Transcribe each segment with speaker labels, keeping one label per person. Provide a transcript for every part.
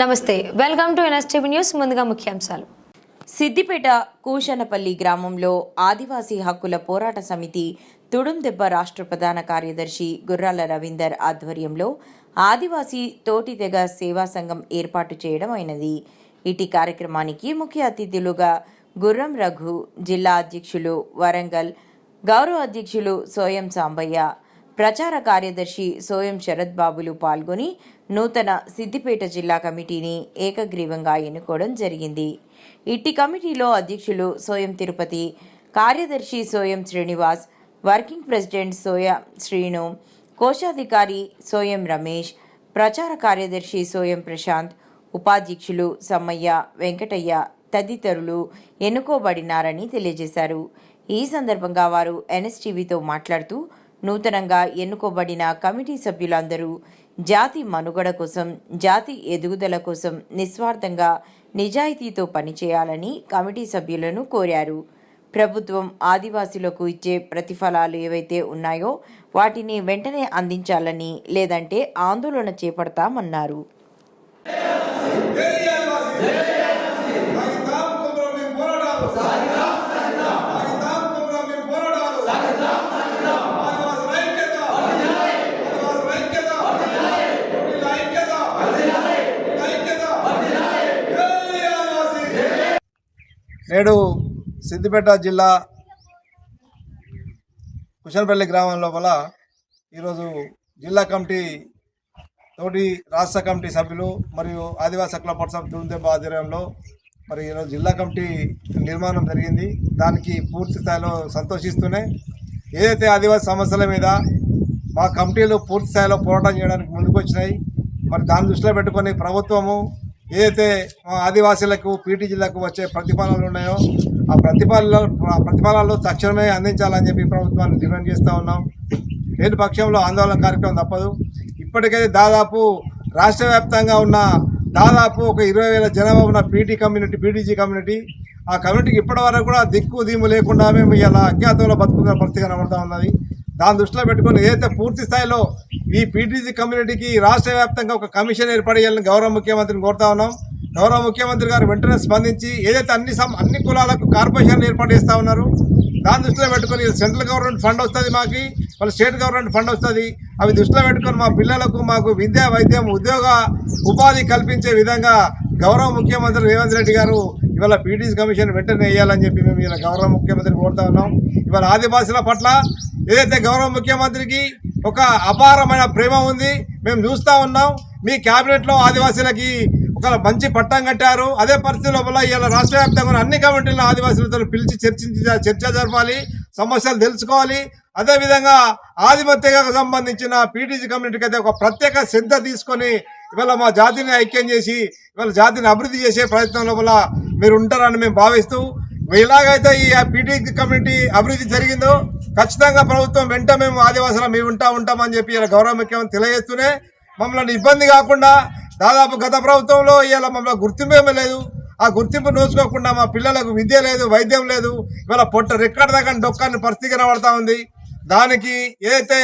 Speaker 1: నమస్తే welcome to NSTV news ముందుగా ముఖ్యాంశాలు.
Speaker 2: సిద్దిపేట కూశనపల్లి గ్రామంలో ఆదివాసీ హక్కుల పోరాట సమితి తుడుందెబ్బ రాష్ట్ర ప్రధాన కార్యదర్శి గుర్రాల రవీందర్ ఆధ్వర్యంలో ఆదివాసీ తోటి తెగ సేవా సంఘం ఏర్పాటు చేయడం అయినది. ఇటీ కార్యక్రమానికి ముఖ్య అతిథులుగా గుర్రం రఘు జిల్లా అధ్యక్షులు వరంగల్ గౌరవ అధ్యక్షులు సోయం సాంబయ్య ప్రచార కార్యదర్శి సోయం శరత్ బాబులు పాల్గొని నూతన సిద్దిపేట జిల్లా కమిటీని ఏకగ్రీవంగా ఎన్నుకోవడం జరిగింది. ఇట్టి కమిటీలో అధ్యక్షులు సోయం తిరుపతి కార్యదర్శి సోయం శ్రీనివాస్ వర్కింగ్ ప్రెసిడెంట్ సోయ శ్రీను కోశాధికారి సోయం రమేష్ ప్రచార కార్యదర్శి సోయం ప్రశాంత్ ఉపాధ్యక్షులు సమ్మయ్య వెంకటయ్య తదితరులు ఎన్నుకోబడినారని తెలియజేశారు. ఈ సందర్భంగా వారు ఎన్ఎస్టీవీతో మాట్లాడుతూ నూతనంగా ఎన్నుకోబడిన కమిటీ సభ్యులందరూ జాతి మనుగడ కోసం జాతి ఎదుగుదల కోసం నిస్వార్థంగా నిజాయితీతో పనిచేయాలని కమిటీ సభ్యులను కోరారు. ప్రభుత్వం ఆదివాసీలకు ఇచ్చే ప్రతిఫలాలు ఏవైతే ఉన్నాయో వాటిని వెంటనే అందించాలని లేదంటే ఆందోళన చేపడతామన్నారు
Speaker 3: సాగిద్దాం కుమ్రం మేము పోరాడాలు సాగిద్దాం కుమ్రం మేము పోరాడాలు ఆదివాసుల ఐక్యత ఆదివాసుల ఐక్యత వీళ్ళ ఐక్యత వీళ్ళ ఐక్యత జై ఆదివాసీ నేడు సిద్దిపేట జిల్లా కుషన్పల్లి గ్రామం లోపల ఈరోజు జిల్లా కమిటీ తోటి రాష్ట్ర కమిటీ సభ్యులు మరియు ఆదివాసీ హక్కుల పట్ల దుర్దెబ్బ ఆధ్వర్యంలో మరి ఈరోజు జిల్లా కమిటీ నిర్మాణం జరిగింది. దానికి పూర్తి స్థాయిలో సంతోషిస్తూనే ఏదైతే ఆదివాసీ సమస్యల మీద మా కమిటీలు పూర్తి స్థాయిలో పోరాటం చేయడానికి ముందుకు వచ్చినాయి మరి దాన్ని దృష్టిలో పెట్టుకొని ప్రభుత్వము ఏదైతే మా ఆదివాసీలకు పీటీ జిల్లాకు వచ్చే ప్రతిఫలాలు ఉన్నాయో ఆ ప్రతిఫలాలు ఆ ప్రతిఫలాలు తక్షణమే అందించాలని చెప్పి ప్రభుత్వాన్ని డిమాండ్ చేస్తూ ఉన్నాం. లేని పక్షంలో ఆందోళన కార్యక్రమం తప్పదు. ఇప్పటికైతే దాదాపు రాష్ట్ర వ్యాప్తంగా ఉన్న దాదాపు ఒక ఇరవై వేల జనాభా ఉన్న పీటీ కమ్యూనిటీ పీటీజీ కమ్యూనిటీ ఆ కమ్యూనిటీకి ఇప్పటి వరకు కూడా దిక్కు దీము లేకుండా మేము ఇలా అజ్ఞాతంలో బతుకుతున్న పరిస్థితి కనబడుతూ ఉన్నది. దాన్ని దృష్టిలో పెట్టుకొని ఏదైతే పూర్తి స్థాయిలో ఈ పీటీసీ కమ్యూనిటీకి రాష్ట్ర వ్యాప్తంగా ఒక కమిషన్ ఏర్పడేయాలని గౌరవ ముఖ్యమంత్రిని కోరుతా ఉన్నాం. గౌరవ ముఖ్యమంత్రి గారు వెంటనే స్పందించి ఏదైతే అన్ని సం- అన్ని కులాలకు కార్పొరేషన్లు ఏర్పాటు చేస్తా ఉన్నారు దాన్ని దృష్టిలో పెట్టుకొని సెంట్రల్ గవర్నమెంట్ ఫండ్ వస్తుంది మాకు వాళ్ళ స్టేట్ గవర్నమెంట్ ఫండ్ వస్తుంది. అవి దృష్టిలో పెట్టుకొని మా పిల్లలకు మాకు విద్యా వైద్యం ఉద్యోగ ఉపాధి కల్పించే విధంగా గౌరవ ముఖ్యమంత్రి రేవంత్ రెడ్డి గారు ఇవాళ పీటీసీ కమిషన్ వెంటనే వేయాలని చెప్పి మేము ఇలా గౌరవ ముఖ్యమంత్రిని కోరుతా ఉన్నాం. ఇవాళ ఆదివాసుల పట్ల ఏదైతే గౌరవ ముఖ్యమంత్రికి ఒక అపారమైన ప్రేమ ఉంది. మేము చూస్తూ ఉన్నాం. మీ క్యాబినెట్లో ఆదివాసీలకి ఒక మంచి పట్టం కట్టారు. అదే పరిస్థితి లోపల ఇలా రాష్ట్ర వ్యాప్తంగా అన్ని కమిటీలను ఆదివాసులతో పిలిచి చర్చించి చర్చ జరపాలి. సమస్యలు తెలుసుకోవాలి. అదేవిధంగా ఆధిపత్యకు సంబంధించిన పీటీసీ కమ్యూనిటీకి అయితే ఒక ప్రత్యేక శ్రద్ధ తీసుకొని ఇవాళ మా జాతిని ఐక్యం చేసి ఇవాళ జాతిని అభివృద్ధి చేసే ప్రయత్నం లోపల మీరు ఉంటారని మేము భావిస్తూ ఎలాగైతే ఈ పీటీ కమ్యూనిటీ అభివృద్ధి జరిగిందో ఖచ్చితంగా ప్రభుత్వం వెంట మేము ఆదివాసులు మేము ఉంటా ఉంటామని చెప్పి ఇలా గౌరవ ముఖ్యమంత్రి తెలియజేస్తూనే మమ్మల్ని ఇబ్బంది కాకుండా దాదాపు గత ప్రభుత్వంలో ఇవాళ మమ్మల్ని గుర్తింపు ఏమీ లేదు. ఆ గుర్తింపు నోచుకోకుండా మా పిల్లలకు విద్య లేదు వైద్యం లేదు. ఇవాళ పొట్ట రెక్కడ దాకా డొక్కాన్ని పరిస్థితి కనబడతా ఉంది. దానికి ఏదైతే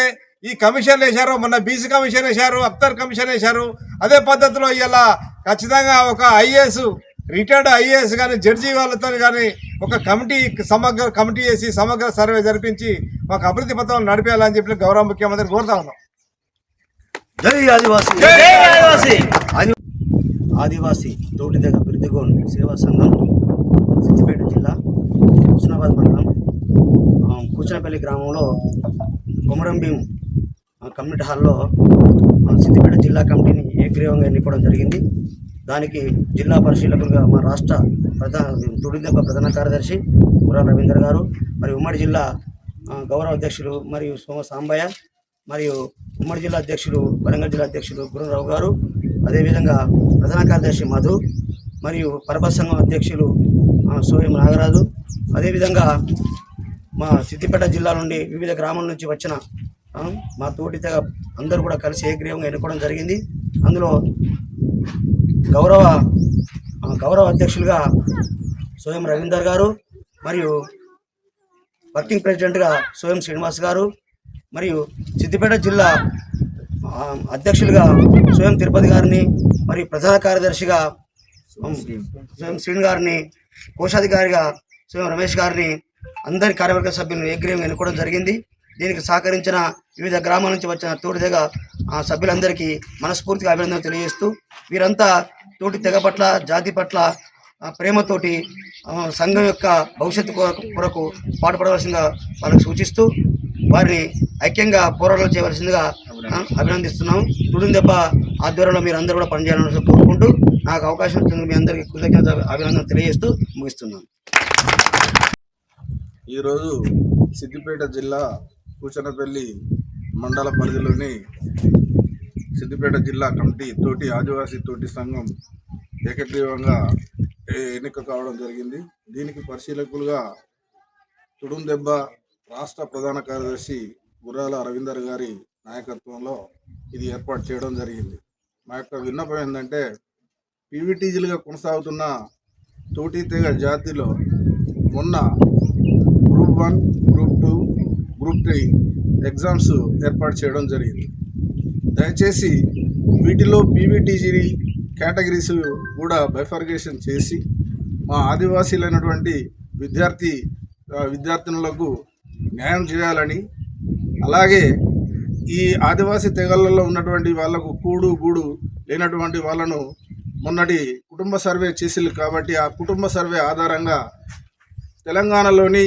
Speaker 3: ఈ కమిషన్ వేశారో మొన్న బీసీ కమిషన్ వేశారు అఖ్తర్ కమిషన్ వేశారు అదే పద్ధతిలో ఇవాళ ఖచ్చితంగా ఒక ఐఏఎస్ రిటైర్డ్ ఐఏఎస్ కానీ జడ్జి వాళ్ళతో కానీ ఒక కమిటీ సమగ్ర కమిటీ చేసి సమగ్ర సర్వే జరిపించి మాకు అభివృద్ధి పత్రాలు నడిపేయాలని చెప్పి గౌరవ ముఖ్యమంత్రి కోరుతా ఉన్నాం.
Speaker 4: జై ఆదివాసి. జై ఆదివాసి. ఆదివాసి తోటి దగ్గర బిరుదుగోన్ సేవా సంఘం సిద్దిపేట జిల్లా హుస్నాబాద్ మండలం కూచనపల్లి గ్రామంలో కొమరం భీం ఆ, కమ్యూనిటీ హాల్లో సిద్దిపేట జిల్లా కమిటీని ఏకగ్రీవంగా ఎన్నుకోవడం జరిగింది. దానికి జిల్లా పరిశీలకులుగా మా రాష్ట్ర ప్రధాన తుడిదెబ్బ ప్రధాన కార్యదర్శి పురా రవీందర్ గారు మరియు ఉమ్మడి జిల్లా గౌరవ అధ్యక్షులు మరియు సోమ సాంబయ్య మరియు ఉమ్మడి జిల్లా అధ్యక్షులు వరంగల్ జిల్లా అధ్యక్షులు గురురావు గారు అదేవిధంగా ప్రధాన కార్యదర్శి మధు మరియు పరపతి సంఘం అధ్యక్షులు సోయం నాగరాజు అదేవిధంగా మా సిద్దిపేట జిల్లా నుండి వివిధ గ్రామాల నుంచి వచ్చిన మా తోటి తెగ అందరూ కూడా కలిసి ఏగ్రీవంగా ఎన్నుకోవడం జరిగింది. అందులో గౌరవ గౌరవ అధ్యక్షులుగా స్వయం రవీందర్ గారు మరియు వర్కింగ్ ప్రెసిడెంట్గా స్వయం శ్రీనివాస్ గారు మరియు సిద్దిపేట జిల్లా అధ్యక్షులుగా స్వయం తిరుపతి గారిని మరియు ప్రధాన కార్యదర్శిగా స్వయం శ్రీను గారిని కోశాధికారిగా స్వయం రమేష్ గారిని అందరి కార్యవర్గ సభ్యులను ఏగ్రీయం ఎన్నుకోవడం జరిగింది. దీనికి సహకరించిన వివిధ గ్రామాల నుంచి వచ్చిన తోటి తెగ ఆ, సభ్యులందరికీ మనస్ఫూర్తిగా అభినందనలు తెలియజేస్తూ వీరంతా తోటి తెగ పట్ల జాతి పట్ల ప్రేమతోటి సంఘం యొక్క భవిష్యత్తు కొరకు కొరకు పాటుపడవలసిందిగా వాళ్ళకు సూచిస్తూ వారిని ఐక్యంగా పోరాటాలు చేయవలసిందిగా అభినందిస్తున్నాం. తుడిని దెబ్బ ఆధ్వర్యంలో మీరు అందరూ కూడా పనిచేయాలని కోరుకుంటూ నాకు అవకాశం ఇచ్చినందుకు మీ అందరికీ కృతజ్ఞత అభినందనలు తెలియజేస్తూ ముగిస్తున్నాను.
Speaker 5: ఈరోజు సిద్దిపేట జిల్లా కూచనపల్లి మండల పరిధిలోని సిద్దిపేట జిల్లా కమిటీ తోటి ఆదివాసీ తోటి సంఘం ఏకగ్రీవంగా ఎన్నిక కావడం జరిగింది. దీనికి పరిశీలకులుగా తుడుం దెబ్బ రాష్ట్ర ప్రధాన కార్యదర్శి గుర్రాల రవీందర్ గారి నాయకత్వంలో ఇది ఏర్పాటు చేయడం జరిగింది. మా యొక్క విన్నపం ఏంటంటే పీవీటీజీలుగా కొనసాగుతున్న తోటి తెగ జాతిలో మొన్న group one group two group three exams ఏర్పాటు చేయడం జరిగింది. దయచేసి వీటిలో పీవీటీజీ కేటగిరీస్ కూడా బైఫర్గేషన్ చేసి మా ఆదివాసీలైనటువంటి విద్యార్థి విద్యార్థినులకు న్యాయం చేయాలని అలాగే ఈ ఆదివాసీ తెగలలో ఉన్నటువంటి వాళ్ళకు కూడు గూడు లేనటువంటి వాళ్ళను మొన్నటి కుటుంబ సర్వే చేసిల్లు కాబట్టి ఆ కుటుంబ సర్వే ఆధారంగా తెలంగాణలోని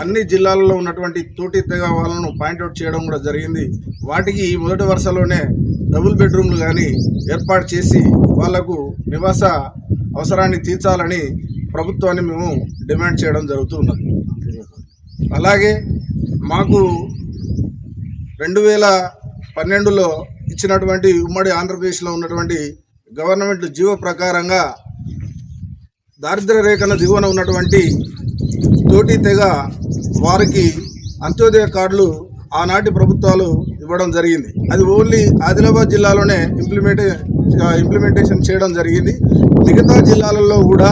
Speaker 5: అన్ని జిల్లాలలో ఉన్నటువంటి తోటి తెగ వాళ్ళను పాయింట్అవుట్ చేయడం కూడా జరిగింది. వాటికి ఈ మొదటి వరుసలోనే డబుల్ బెడ్రూమ్లు కానీ ఏర్పాటు చేసి వాళ్ళకు నివాస అవసరాన్ని తీర్చాలని ప్రభుత్వాన్ని మేము డిమాండ్ చేయడం జరుగుతున్నది అలాగే మాకు రెండు వేల పన్నెండులో ఇచ్చినటువంటి ఉమ్మడి ఆంధ్రప్రదేశ్లో ఉన్నటువంటి గవర్నమెంట్ జీవో ప్రకారంగా దారిద్ర్య రేఖన దిగువన ఉన్నటువంటి తోటి తెగ వారికి అంత్యోదయ కార్డులు ఆనాటి ప్రభుత్వాలు ఇవ్వడం జరిగింది. అది ఓన్లీ ఆదిలాబాద్ జిల్లాలోనే ఇంప్లిమెంటే ఇంప్లిమెంటేషన్ చేయడం జరిగింది. మిగతా జిల్లాలలో కూడా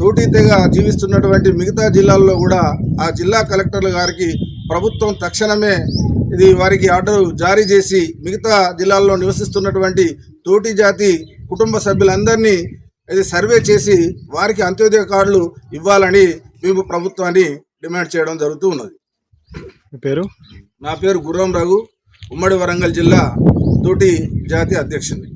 Speaker 5: తోటి తెగ జీవిస్తున్నటువంటి మిగతా జిల్లాల్లో కూడా ఆ జిల్లా కలెక్టర్ల గారికి ప్రభుత్వం తక్షణమే ఇది వారికి ఆర్డర్ జారీ చేసి మిగతా జిల్లాల్లో నివసిస్తున్నటువంటి తోటి జాతి కుటుంబ సభ్యులందరినీ ఇది సర్వే చేసి వారికి అంత్యోదయ కార్డులు ఇవ్వాలని మేము ప్రభుత్వాన్ని డిమాండ్ చేయడం జరుగుతూ ఉన్నది.
Speaker 6: పేరు?
Speaker 5: నా పేరు గుర్రం రఘు. ఉమ్మడి వరంగల్ జిల్లా తోటి జాతి అధ్యక్షుడిని